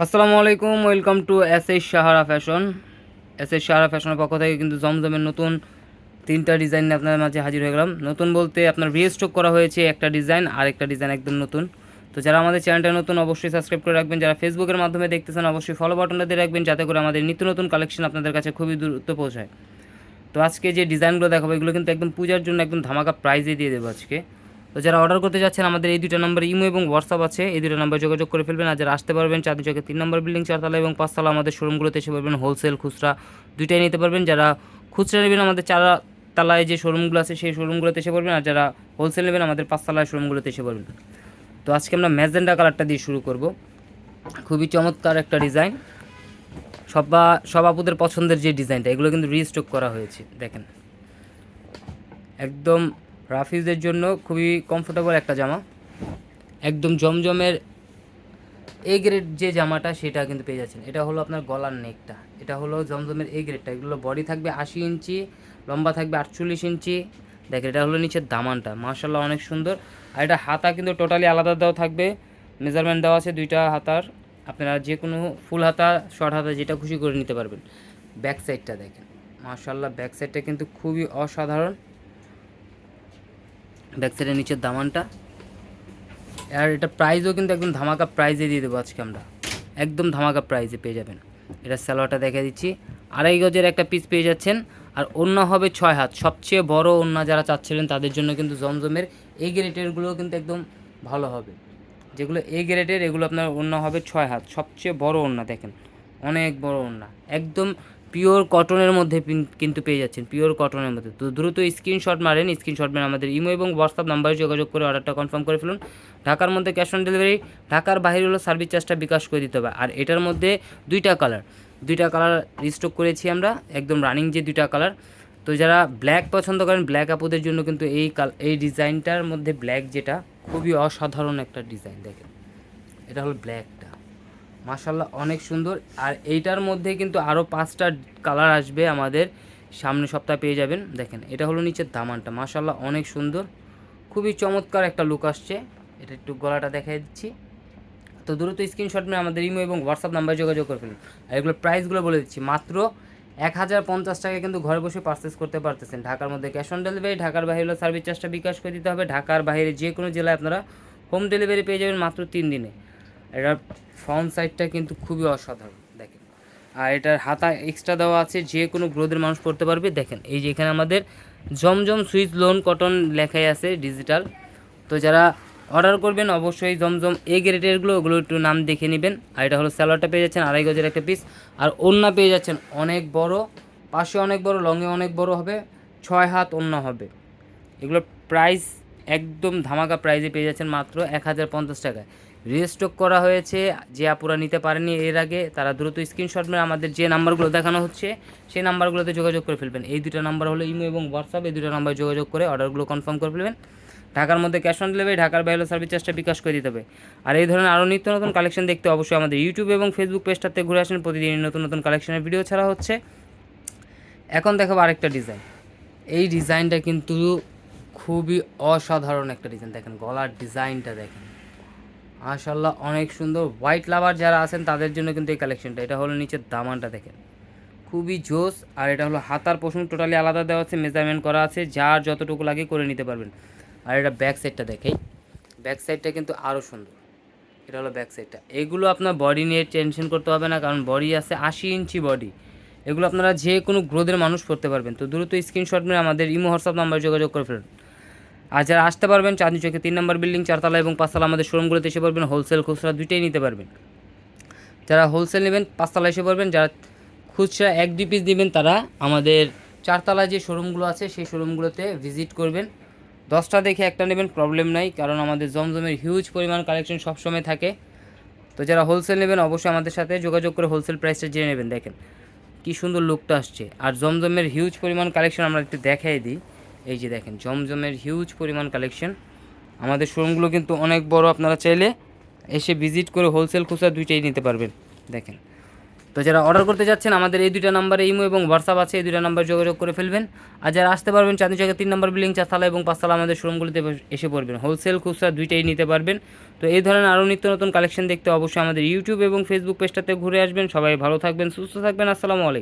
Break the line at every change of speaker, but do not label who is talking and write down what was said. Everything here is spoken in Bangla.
আসসালামু আলাইকুম, welcome to S S Sahara fashion. S S Sahara ফ্যাশনের পক্ষ থেকে কিন্তু জমজমের নতুন তিনটা ডিজাইন নিয়ে আপনাদের মাঝে হাজির হয়ে গেলাম। নতুন বলতে আপনার রিস্টক করা হয়েছে একটা ডিজাইন আর একটা ডিজাইন একদম নতুন। তো যারা আমাদের চ্যানেলটা নতুন, অবশ্যই সাবস্ক্রাইব করে রাখবেন। যারা ফেসবুকের মাধ্যমে দেখতেছেন, অবশ্যই ফলো বাটনটা দিয়ে রাখবেন, যাতে করে আমাদের নিত্য নতুন কালেকশন আপনাদের কাছে খুবই দ্রুত পৌঁছায়। তো আজকে যে ডিজাইনগুলো দেখাবো, এগুলো কিন্তু একদম পূজার জন্য একদম ধামাকা প্রাইজে দিয়ে দেবো আজকে। তো যারা অর্ডার করতে যাচ্ছেন, আমাদের এই দুটো নম্বর ইমো এবং হোয়াটসঅ্যাপ আছে। এই দুটো নম্বর যোগাযোগ করে ফেলবেন। আর যারা আসতে পারবেন চাঁদনি চকে তিন নম্বর বিল্ডিং, চারতলা এবং পাঁচতলা আমাদের শোরুমগুলোতে এসে পারবেন হোলসেল খুচরা দুইটাই নিতে পারবেন। যারা খুচরা নেবেন, আমাদের চার তালায় যে শোরুমগুলো আছে, সেই শোরুমগুলোতে এসে পড়বেন। আর যারা হোলসেল নেবেন, আমাদের পাঁচতলায় শোরুমগুলোতে এসে পড়বেন। তো আজকে আমরা ম্যাজেন্ডা কালারটা দিয়ে শুরু করব। খুবই চমৎকার একটা ডিজাইন। সব বা- সব আপুদের পছন্দের যে ডিজাইনটা, এগুলো কিন্তু রিস্টক করা হয়েছে, দেখেন। একদম রাফিজদের জন্য খুবই কমফোর্টেবল একটা জামা। একদম জমজমের এ গ্রেড যে জামাটা, সেটা কিন্তু পেয়ে যাচ্ছেন। এটা হলো আপনার গলার নেকটা এটা হলো জমজমের এ গ্রেডটা এগুলো বডি থাকবে আশি ইঞ্চি, লম্বা থাকবে আটচল্লিশ ইঞ্চি। দেখেন, এটা হলো নিচের দামানটা। মার্শাল্লাহ অনেক সুন্দর। আর এটা হাতা কিন্তু টোটালি আলাদা দেওয়া থাকবে। মেজারমেন্ট দেওয়া আছে দুইটা হাতার। আপনারা যে কোনো ফুল হাতা শর্ট হাতা, যেটা খুশি করে নিতে পারবেন। ব্যাক সাইডটা দেখেন। মার্শাল্লাহ ব্যাক সাইডটা কিন্তু খুবই অসাধারণ। ব্যাক সাইডের নিচের দামানটা। আর এটা প্রাইসও কিন্তু একদম ধামাকা প্রাইজে দিয়ে দেবো আজকে আমরা। একদম ধামাকা প্রাইজে পেয়ে যাবেন। এটা স্যালোয়ারটা দেখে দিচ্ছি। আড়াই গজের একটা পিস পেয়ে যাচ্ছেন। আর অন্য হবে ছয় হাত। সবচেয়ে বড় অন্য যারা চাচ্ছিলেন তাদের জন্য কিন্তু জমজমের এই গ্রেটেরগুলো কিন্তু একদম ভালো হবে। যেগুলো এ গ্রেডের এগুলো আপনার অন্য হবে ছয় হাত। সবচেয়ে বড় ওড়না দেখেন। অনেক বড় ওড়না। একদম পিওর কটনের মধ্যে কিন্তু পেয়ে যাচ্ছেন পিওর কটনের মধ্যে। তো দ্রুত স্ক্রিনশট মারেন স্ক্রিনশট মারেন আমাদের ইমো এবং হোয়াটসঅ্যাপ নাম্বারে যোগাযোগ করে অর্ডারটা কনফার্ম করে ফেলুন। ঢাকার মধ্যে ক্যাশ অন ডেলিভারি ঢাকার বাইরে হলো সার্ভিস চার্জটা বিকাশ করে দিতে হবে। আর এটার মধ্যে দুইটা কালার দুইটা কালার রিস্টক করেছি আমরা, একদম রানিং যে দুইটা কালার তো যারা ব্ল্যাক পছন্দ করেন ব্ল্যাক আপুদের জন্য কিন্তু এই কাল এই ডিজাইনটার মধ্যে ব্ল্যাক যেটা, খুবই অসাধারণ একটা ডিজাইন দেখেন। এটা হলো ব্ল্যাকটা মাশাল্লাহ অনেক সুন্দর। আর এইটার মধ্যে কিন্তু আরও পাঁচটা কালার আসবে আমাদের। সামনে সপ্তাহে পেয়ে যাবেন। দেখেন, এটা হলো নিচের দামানটা মাশাল্লাহ অনেক সুন্দর। খুবই চমৎকার একটা লুক আসছে। এটা একটু গলাটা দেখাই দিচ্ছি। তো দ্রুত স্ক্রিনশট নিয়ে আমাদের ইমো এবং হোয়াটসঅ্যাপ নাম্বারে যোগাযোগ করে ফেলুন। আর এগুলোর প্রাইসগুলো বলে দিচ্ছি। মাত্র এক হাজার পঞ্চাশ টাকা কিন্তু ঘরে বসে পারচেস করতে পারতেছেন। ঢাকার মধ্যে ক্যাশ অন ডেলিভারি ঢাকার বাইরে হলো সার্ভিস চার্জটা বিকাশ করে দিতে হবে। ঢাকার বাইরে যে কোনো জেলায় আপনারা হোম ডেলিভারি পেয়ে যাবেন মাত্র তিন দিনে। এটার ফ্রন্ট সাইডটা কিন্তু খুবই অসাধারণ, দেখেন। আর এটার হাতা এক্সট্রা দেওয়া আছে, যে কোনো গ্রোদের মানুষ পড়তে পারবে। দেখেন, এই যে এখানে আমাদের জমজম সুইচ লোন কটন লেখাই আছে ডিজিটাল তো যারা অর্ডার করবেন, অবশ্যই জমজম এ গ্রেডেরগুলো ওগুলো একটু নাম দেখে নেবেন। আর এটা হলো স্যালোয়ারটা পেয়ে যাচ্ছেন আড়াই গজের একটা পিস আর ওন্না পেয়ে যাচ্ছেন অনেক বড়, পাশে অনেক বড়, লংয়ে অনেক বড় হবে, ছয় হাত ওন্না হবে। এগুলোর প্রাইস একদম ধামাকা প্রাইজে পেয়ে যাচ্ছেন মাত্র এক হাজার পঞ্চাশ টাকায়। রিস্টক করা হয়েছে, যে আপুরা নিতে পারেনি এর আগে, তারা দ্রুত স্ক্রিনশট মেরে আমাদের যে নাম্বারগুলো দেখানো হচ্ছে, সেই নাম্বারগুলোতে যোগাযোগ করে ফেলবেন। এই দুটো নাম্বার হলো ইমো এবং হোয়াটসঅ্যাপ, এই দুটো নাম্বার যোগাযোগ করে অর্ডারগুলো কনফার্ম করে ফেলবেন। ঢাকার মধ্যে ক্যাশ অন ডেলিভারি ঢাকার বাইরে সার্ভিস চার্জটা বিকাশ করে দিতে হবে। আর এই ধরনের আরও নিত্য নতুন কালেকশন দেখতে অবশ্যই আমাদের ইউটিউব এবং ফেসবুক পেজটাতে ঘুরে আসেন। প্রতিদিন নতুন নতুন কালেকশনের ভিডিও ছাড়া হচ্ছে। এখন দেখাবো আরেকটা ডিজাইন এই ডিজাইনটা কিন্তু খুবই অসাধারণ একটা ডিজাইন দেখেন গলার ডিজাইনটা দেখেন। মাশাল্লাহ অনেক সুন্দর। হোয়াইট লাভার যারা আছেন, তাদের জন্য কিন্তু এই কালেকশনটা এটা হলো নিচের দামানটা দেখেন। খুবই জোস, আর এটা হলো হাতার পোষণ টোটালি আলাদা দেওয়া আছে মেজারমেন্ট করা আছে, যার যতটুকু লাগে করে নিতে পারবেন। আর এটা ব্যাক সাইডটা দেখেই ব্যাক সাইডটা কিন্তু আরও সুন্দর। এটা হলো ব্যাক সাইডটা এগুলো আপনার বডি নিয়ে টেনশন করতে হবে না, কারণ বডি আছে আশি ইঞ্চি বডি এগুলো আপনারা যে কোনো গ্রোদের মানুষ করতে পারবেন। তো দ্রুত স্ক্রিনশট নিয়ে আমাদের ইমো হোয়াটসঅ্যাপ নাম্বার যোগাযোগ করে ফেলুন। আর যারা আসতে পারবেন, চাঁদনি চকে তিন নম্বর বিল্ডিং, চারতলা এবং পাঁচতলা আমাদের শোরুমগুলোতে এসে পারবেন হোলসেল খুচরা দুইটাই নিতে পারবেন। যারা হোলসেল নেবেন, পাঁচতলা এসে পারবেন যারা খুচরা এক দুই পিস নেবেন তারা আমাদের চারতলা যে শোরুমগুলো আছে, সেই শোরুমগুলোতে ভিজিট করবেন। দশটা দেখে একটা নেবেন প্রবলেম নাই, কারণ আমাদের জমজমের হিউজ পরিমাণ কালেকশন সবসময় থাকে। তো যারা হোলসেল নেবেন, অবশ্যই আমাদের সাথে যোগাযোগ করে হোলসেল প্রাইসটা জেনে নেবেন। দেখেন, কি সুন্দর লুকটা আসছে। আর জমজমের হিউজ পরিমাণ কালেকশন আমরা একটু দেখাই দিই। এই যে দেখেন, জমজমের হিউজ পরিমাণ কালেকশন আমাদের শোরুমগুলো কিন্তু অনেক বড়, আপনারা চাইলে এসে ভিজিট করে হোলসেল খুচরা দুইটাই নিতে পারবেন। দেখেন। তো যারা অর্ডার করতে যাচ্ছেন, আমাদের এই দুইটা নাম্বারে ইমো এবং হোয়াটসঅ্যাপ আছে, এই দুইটা নাম্বার যোগাযোগ করে ফেলবেন। আর যারা আসতে পারবেন চাঁদনি চকের তিন নম্বর বিল্ডিং চারতলা এবং পাঁচতলা আমাদের শোরুমগুলিতে এসে পড়বেন। হোলসেল খুচরা দুইটাই নিতে পারবেন। তো এই ধরনের আরও নিত্য নতুন কালেকশন দেখতে অবশ্যই আমাদের ইউটিউব এবং ফেসবুক পেজটাতে ঘুরে আসবেন। সবাই ভালো থাকবেন, সুস্থ থাকবেন। আসসালামু আলাইকুম।